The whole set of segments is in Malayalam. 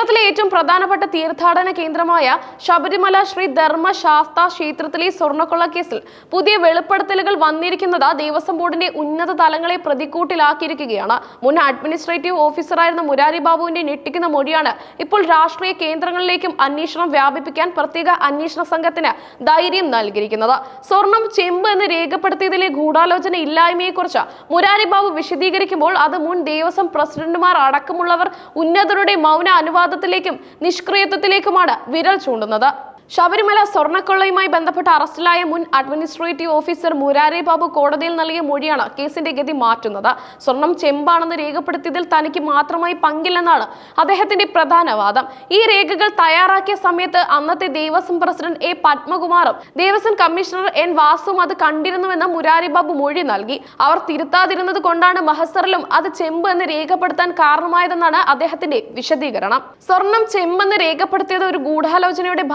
കേരളത്തിലെ ഏറ്റവും പ്രധാനപ്പെട്ട തീർത്ഥാടന കേന്ദ്രമായ ശബരിമല ശ്രീ ധർമ്മശാസ്ത ക്ഷേത്രത്തിലെ സ്വർണക്കൊള്ള കേസിൽ പുതിയ വെളിപ്പെടുത്തലുകൾ വന്നിരിക്കുന്നത് ദേവസ്വം ബോർഡിന്റെ ഉന്നത തലങ്ങളെ പ്രതിക്കൂട്ടിലാക്കിയിരിക്കുകയാണ്. മുൻ അഡ്മിനിസ്ട്രേറ്റീവ് ഓഫീസറായിരുന്ന മുരാരി ബാബുവിന്റെ ഞെട്ടിക്കുന്ന മൊഴിയാണ് ഇപ്പോൾ രാഷ്ട്രീയ കേന്ദ്രങ്ങളിലേക്കും അന്വേഷണം വ്യാപിപ്പിക്കാൻ പ്രത്യേക അന്വേഷണ സംഘത്തിന് ധൈര്യം നൽകിയിരിക്കുന്നത്. സ്വർണം ചെമ്പ് എന്ന് രേഖപ്പെടുത്തിയതിലെ ഗൂഢാലോചന ഇല്ലായ്മയെക്കുറിച്ച് മുരാരി ബാബു വിശദീകരിക്കുമ്പോൾ അത് മുൻ ദേവസ്വം പ്രസിഡന്റുമാർ അടക്കമുള്ളവർ ഉന്നതരുടെ മൗന അനുവാദത്തിലേക്കും നിഷ്ക്രിയത്വത്തിലേക്കുമാണ് വിരൽ ചൂണ്ടുന്നത് ശബരിമല സ്വർണക്കൊള്ളയുമായി ബന്ധപ്പെട്ട് അറസ്റ്റിലായ മുൻ അഡ്മിനിസ്ട്രേറ്റീവ് ഓഫീസർ മുരാരി ബാബു കോടതിയിൽ നൽകിയ മൊഴിയാണ് കേസിന്റെ ഗതി മാറ്റുന്നത്. സ്വർണം ചെമ്പാണെന്ന് രേഖപ്പെടുത്തിയതിൽ തനിക്ക് മാത്രമായി പങ്കില്ലെന്നാണ് അദ്ദേഹത്തിന്റെ പ്രധാന വാദം. ഈ രേഖകൾ തയ്യാറാക്കിയ സമയത്ത് അന്നത്തെ ദേവസ്വം പ്രസിഡന്റ് എ പത്മകുമാറും ദേവസ്വം കമ്മീഷണർ എൻ വാസുവും അത് കണ്ടിരുന്നുവെന്ന് മുരാരി ബാബു മൊഴി നൽകി. അവർ തിരുത്താതിരുന്നത് കൊണ്ടാണ് മഹസറിലും അത് ചെമ്പ് എന്ന് രേഖപ്പെടുത്താൻ കാരണമായതെന്നാണ് അദ്ദേഹത്തിന്റെ വിശദീകരണം. സ്വർണം ചെമ്പെന്ന് രേഖപ്പെടുത്തിയത് ഒരു ഗൂഢാലോചനയുടെ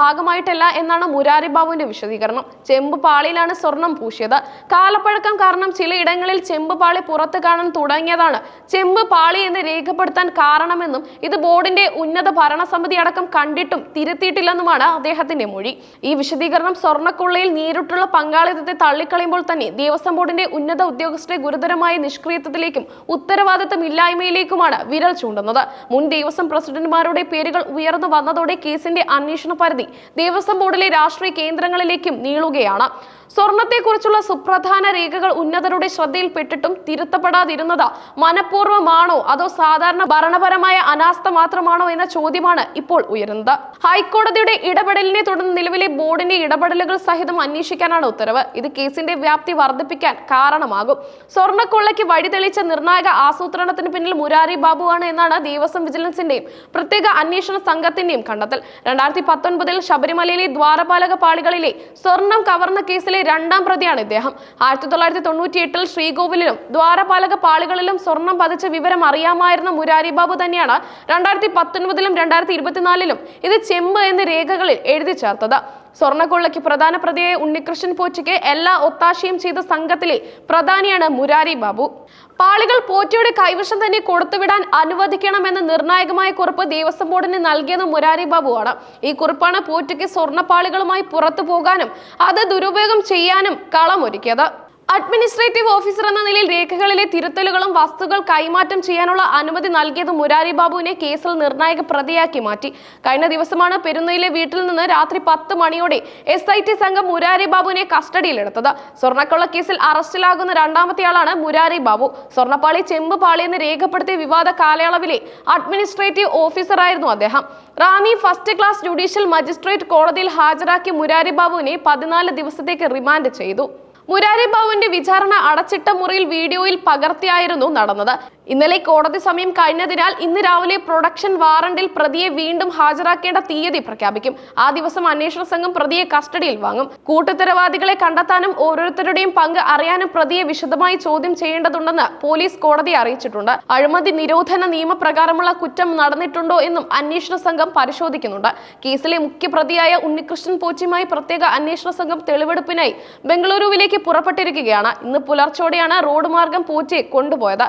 ഭാഗമായിട്ടല്ല എന്നാണ് മുരാരി ബാബുവിന്റെ വിശദീകരണം. ചെമ്പ് പാളിയിലാണ് സ്വർണം പൂശിയത്. കാലപ്പഴക്കം കാരണം ചിലയിടങ്ങളിൽ ചെമ്പ് പാളി പുറത്ത് കാണാൻ തുടങ്ങിയതാണ്. ചെമ്പ് പാളി എന്ന് രേഖപ്പെടുത്താൻ കാരണമെന്നും ഇത് ബോർഡിന്റെ ഉന്നത ഭരണസമിതി അടക്കം കണ്ടിട്ടും തിരുത്തിയിട്ടില്ലെന്നുമാണ് അദ്ദേഹത്തിന്റെ മൊഴി. ഈ വിശദീകരണം സ്വർണക്കൊള്ളയിൽ നേരിട്ടുള്ള പങ്കാളിത്തത്തെ തള്ളിക്കളയുമ്പോൾ തന്നെ ദേവസ്വം ബോർഡിന്റെ ഉന്നത ഉദ്യോഗസ്ഥരെ ഗുരുതരമായ നിഷ്ക്രിയത്വത്തിലേക്കും ഉത്തരവാദിത്തമില്ലായ്മയിലേക്കുമാണ് വിരൽ ചൂണ്ടുന്നത്. മുൻ ദേവസ്വം പ്രസിഡന്റുമാരുടെ പേരുകൾ ഉയർന്നു വന്നതോടെ കേസിന്റെ അന്വേഷണ പരിധി ബോർഡിലെ രാഷ്ട്രീയ കേന്ദ്രങ്ങളിലേക്കും നീളുകയാണ്. സ്വർണത്തെക്കുറിച്ചുള്ള സുപ്രധാന രേഖകൾ ഉന്നതരുടെ ശ്രദ്ധയിൽപ്പെട്ടിട്ടും തിരുത്തപ്പെടാതിരുന്നത് മനഃപൂർവമാണോ? അതോ സാധാരണ ഭരണപരമായ അനാസ്ഥ മാത്രമാണോ എന്ന ചോദ്യമാണ് ഇപ്പോൾ ഉയരുന്നത്. ഹൈക്കോടതിയുടെ ഇടപെടലിനെ തുടർന്ന് നിലവിലെ ബോർഡിന്റെ ഇടപെടലുകൾ സഹിതം അന്വേഷിക്കാനാണ് ഉത്തരവ്. ഇത് കേസിന്റെ വ്യാപ്തി വർദ്ധിപ്പിക്കാൻ കാരണമാകും. സ്വർണക്കൊള്ളയ്ക്ക് വഴിതെളിച്ച നിർണായക ആസൂത്രണത്തിന് പിന്നിൽ മുരാരി ബാബുവാണ് എന്നാണ് ദേവസ്വം വിജിലൻസിന്റെയും പ്രത്യേക അന്വേഷണ സംഘത്തിന്റെയും കണ്ടെത്തൽ. രണ്ടായിരത്തി പത്തൊൻപതിൽ ശബരിമലയിലെ ദ്വാരപാലക പാളികളിലെ സ്വർണം കവർന്ന കേസിലെ രണ്ടാം പ്രതിയാണ് ഇദ്ദേഹം. ആയിരത്തി തൊള്ളായിരത്തി തൊണ്ണൂറ്റി എട്ടിൽ ശ്രീകോവിലിലും ദ്വാരപാലക പാളികളിലും സ്വർണം പതിച്ച വിവരം അറിയാമായിരുന്ന മുരാരി ബാബു തന്നെയാണ് രണ്ടായിരത്തി പത്തൊൻപതിലും രണ്ടായിരത്തി ഇരുപത്തിനാലിലും ഇത് ചെമ്പ് എന്ന രേഖകളിൽ എഴുതി ചേർത്തത്. സ്വർണക്കൊള്ളയ്ക്ക് പ്രധാന പ്രതിയെ ഉണ്ണികൃഷ്ണൻ പോച്ചയ്ക്ക് എല്ലാ ഒത്താശയും ചെയ്ത സംഘത്തിലെ പ്രധാനിയാണ് മുരാരി ബാബു. പാളികൾ പോറ്റിയുടെ കൈവശം തന്നെ കൊടുത്തുവിടാൻ അനുവദിക്കണമെന്ന നിർണായകമായ കുറിപ്പ് ദേവസ്വം ബോർഡിന് നൽകിയത് മുരാരി ബാബുവാണ്. ഈ കുറിപ്പാണ് പോറ്റയ്ക്ക് സ്വർണപ്പാളികളുമായി പുറത്തു പോകാനും അത് ദുരുപയോഗം ചെയ്യാനും കളമൊരുക്കിയത്. അഡ്മിനിസ്ട്രേറ്റീവ് ഓഫീസർ എന്ന നിലയിൽ രേഖകളിലെ തിരുത്തലുകളും വസ്തുക്കൾ കൈമാറ്റം ചെയ്യാനുള്ള അനുമതി നൽകിയത് മുരാരി ബാബുവിനെ കേസിൽ നിർണായക പ്രതിയാക്കി മാറ്റി. കഴിഞ്ഞ ദിവസമാണ് പെരുന്നയിലെ വീട്ടിൽ നിന്ന് രാത്രി പത്ത് മണിയോടെ എസ് ഐ ടി സംഘം മുരാരി ബാബുവിനെ കസ്റ്റഡിയിലെടുത്തത്. സ്വർണക്കൊള്ള കേസിൽ അറസ്റ്റിലാകുന്ന രണ്ടാമത്തെ ആളാണ് മുരാരി ബാബു. സ്വർണപ്പാളി ചെമ്പ് പാളി എന്ന് രേഖപ്പെടുത്തിയ വിവാദ കാലയളവിലെ അഡ്മിനിസ്ട്രേറ്റീവ് ഓഫീസറായിരുന്നു അദ്ദേഹം. Ranni first class judicial magistrate കോടതിയിൽ ഹാജരാക്കിയ മുരാരി ബാബുവിനെ പതിനാല് ദിവസത്തേക്ക് റിമാൻഡ് ചെയ്തു. മുരാരി ബാബുവിന്റെ വിചാരണ അടച്ചിട്ട മുറിയിൽ വീഡിയോയിൽ പകർത്തിയായിരുന്നു നടന്നത്. ഇന്നലെ കോടതി സമയം കഴിഞ്ഞതിനാൽ ഇന്ന് രാവിലെ പ്രൊഡക്ഷൻ വാറണ്ടിൽ പ്രതിയെ വീണ്ടും ഹാജരാക്കേണ്ട തീയതി പ്രഖ്യാപിക്കും. ആ ദിവസം അന്വേഷണ സംഘം പ്രതിയെ കസ്റ്റഡിയിൽ വാങ്ങും. കൂട്ടുത്തരവാദികളെ കണ്ടെത്താനും ഓരോരുത്തരുടെയും പങ്ക് അറിയാനും പ്രതിയെ വിശദമായി ചോദ്യം ചെയ്യേണ്ടതുണ്ടെന്ന് പോലീസ് കോടതിയെ അറിയിച്ചിട്ടുണ്ട്. അഴിമതി നിരോധന നിയമപ്രകാരമുള്ള കുറ്റം നടന്നിട്ടുണ്ടോ എന്നും അന്വേഷണ സംഘം പരിശോധിക്കുന്നുണ്ട്. കേസിലെ മുഖ്യപ്രതിയായ ഉണ്ണികൃഷ്ണൻ പോച്ചിയുമായി പ്രത്യേക അന്വേഷണ സംഘം തെളിവെടുപ്പിനായി ബംഗളൂരുവിലേക്ക് പുറപ്പെട്ടിരിക്കുകയാണ്. ഇന്ന് പുലർച്ചോടെയാണ് റോഡ് മാർഗം പോച്ചിയെ കൊണ്ടുപോയത്.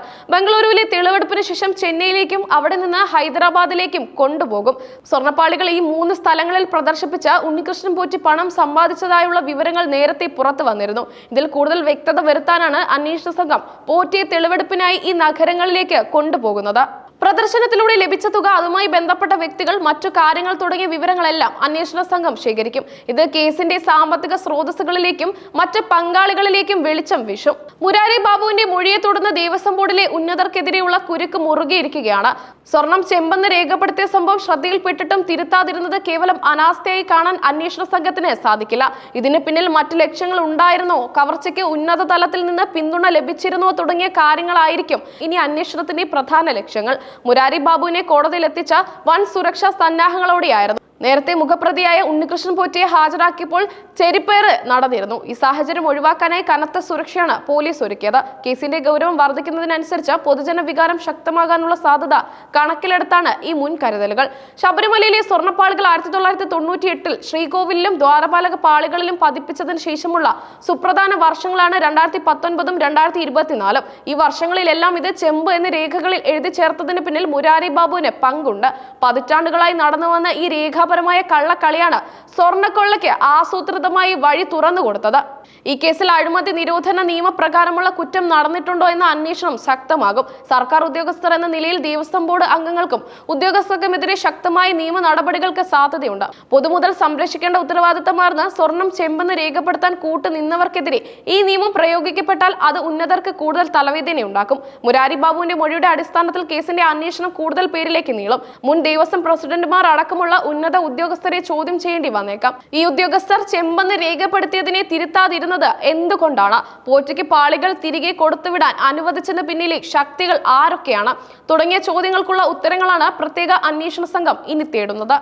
ബംഗളൂരുവിലെ തെളിവെടുപ്പിന് ശേഷം ചെന്നൈയിലേക്കും അവിടെ നിന്ന് ഹൈദരാബാദിലേക്കും കൊണ്ടുപോകും. സ്വർണപ്പാളികൾ ഈ മൂന്ന് സ്ഥലങ്ങളിൽ പ്രദർശിപ്പിച്ച ഉണ്ണികൃഷ്ണൻ പോറ്റി പണം സമ്പാദിച്ചതായുള്ള വിവരങ്ങൾ നേരത്തെ പുറത്തു വന്നിരുന്നു. ഇതിൽ കൂടുതൽ വ്യക്തത വരുത്താനാണ് അന്വേഷണ സംഘം പോറ്റിയെ തെളിവെടുപ്പിനായി ഈ നഗരങ്ങളിലേക്ക് കൊണ്ടുപോകുന്നത്. പ്രദർശനത്തിലൂടെ ലഭിച്ച തുക അതുമായി ബന്ധപ്പെട്ട വ്യക്തികൾ മറ്റു കാര്യങ്ങൾ തുടങ്ങിയ വിവരങ്ങളെല്ലാം അന്വേഷണ സംഘം ശേഖരിക്കും. ഇത് കേസിന്റെ സാമ്പത്തിക സ്രോതസ്സുകളിലേക്കും മറ്റ് പങ്കാളികളിലേക്കും വെളിച്ചം വീശും. മുരാരി ബാബുവിന്റെ മൊഴിയെ തുടർന്ന് ദേവസ്വം ബോർഡിലെ ഉന്നതർക്കെതിരെയുള്ള കുരുക്ക് മുറുകിയിരിക്കുകയാണ്. സ്വർണം ചെമ്പെന്ന് രേഖപ്പെടുത്തിയ സംഭവം ശ്രദ്ധയിൽപ്പെട്ടിട്ടും തിരുത്താതിരുന്നത് കേവലം അനാസ്ഥയായി കാണാൻ അന്വേഷണ സംഘത്തിന് സാധിക്കില്ല. ഇതിന് പിന്നിൽ മറ്റു ലക്ഷ്യങ്ങൾ ഉണ്ടായിരുന്നോ? കവർച്ചയ്ക്ക് ഉന്നത തലത്തിൽ നിന്ന് പിന്തുണ ലഭിച്ചിരുന്നോ? തുടങ്ങിയ കാര്യങ്ങളായിരിക്കും ഇനി അന്വേഷണത്തിന്റെ പ്രധാന ലക്ഷ്യങ്ങൾ. മുരാരി ബാബുവിനെ കോടതിയിൽ എത്തിച്ച വൻ സുരക്ഷാ സന്നാഹങ്ങളോടെയായിരുന്നു. നേരത്തെ മുഖപ്രതിയായ ഉണ്ണികൃഷ്ണൻ പോറ്റിയെ ഹാജരാക്കിയപ്പോൾ ചെരിപ്പേറ് നടന്നിരുന്നു. ഈ സാഹചര്യം ഒഴിവാക്കാനായി കനത്ത സുരക്ഷയാണ് പോലീസ് ഒരുക്കിയത്. കേസിന്റെ ഗൗരവം വർദ്ധിക്കുന്നതിനനുസരിച്ച് പൊതുജന വികാരം ശക്തമാകാനുള്ള സാധ്യത കണക്കിലെടുത്താണ് ഈ മുൻകരുതലുകൾ. ശബരിമലയിലെ സ്വർണപ്പാളികൾ ആയിരത്തി തൊള്ളായിരത്തി തൊണ്ണൂറ്റി എട്ടിൽ ശ്രീകോവിലിലും ദ്വാരപാലക പാളികളിലും പതിപ്പിച്ചതിന് ശേഷമുള്ള സുപ്രധാന വർഷങ്ങളാണ് രണ്ടായിരത്തി പത്തൊൻപതും രണ്ടായിരത്തി ഇരുപത്തിനാലും ഈ വർഷങ്ങളിലെല്ലാം ഇത് ചെമ്പ് എന്ന രേഖകളിൽ എഴുതി ചേർത്തതിന് പിന്നിൽ മുരാരി ബാബുവിന് പങ്കുണ്ട്. പതിറ്റാണ്ടുകളായി നടന്നു വന്ന ഈ രേഖാപരമായ കള്ളക്കളിയാണ് സ്വർണക്കൊള്ളയ്ക്ക് ആസൂത്രിതമായി വഴി തുറന്നു കൊടുത്തത്. ഈ കേസിൽ അഴിമതി നിരോധന നിയമപ്രകാരമുള്ള കുറ്റം നടന്നിട്ടുണ്ടോ എന്ന അന്വേഷണം ശക്തമാകും. സർക്കാർ ഉദ്യോഗസ്ഥർ എന്ന നിലയിൽ ദേവസ്വം ബോർഡ് അംഗങ്ങൾക്കും ഉദ്യോഗസ്ഥർക്കുമെതിരെ ശക്തമായ നിയമ നടപടികൾക്ക് സാധ്യതയുണ്ട്. പൊതുമുതൽ സംരക്ഷിക്കേണ്ട ഉത്തരവാദിത്തമാർന്ന് സ്വർണം ചെമ്പെന്ന് രേഖപ്പെടുത്താൻ കൂട്ടു നിന്നവർക്കെതിരെ ഈ നിയമം പ്രയോഗിക്കപ്പെട്ടാൽ അത് ഉന്നതർക്ക് കൂടുതൽ തലവേദനയുണ്ടാക്കും. മുരാരി ബാബുവിന്റെ മൊഴിയുടെ അടിസ്ഥാനത്തിൽ കേസിന്റെ അന്വേഷണം കൂടുതൽ പേരിലേക്ക് നീളും. മുൻ ദേവസ്വം പ്രസിഡന്റുമാർ അടക്കമുള്ള ഉന്നത ഉദ്യോഗസ്ഥരെ ചോദ്യം ചെയ്യേണ്ടി വന്നേക്കാം. ഈ ഉദ്യോഗസ്ഥർ ചെമ്പെന്ന് രേഖപ്പെടുത്തിയതിനെ തിരുത്താതിരുന്നത് എന്തുകൊണ്ടാണ്? പോറ്റയ്ക്ക് പാളികൾ തിരികെ കൊടുത്തുവിടാൻ അനുവദിച്ചതിന് പിന്നിലെ ശക്തികൾ ആരൊക്കെയാണ്? തുടങ്ങിയ ചോദ്യങ്ങൾക്കുള്ള ഉത്തരങ്ങളാണ് പ്രത്യേക അന്വേഷണ സംഘം ഇനി തേടുന്നത്.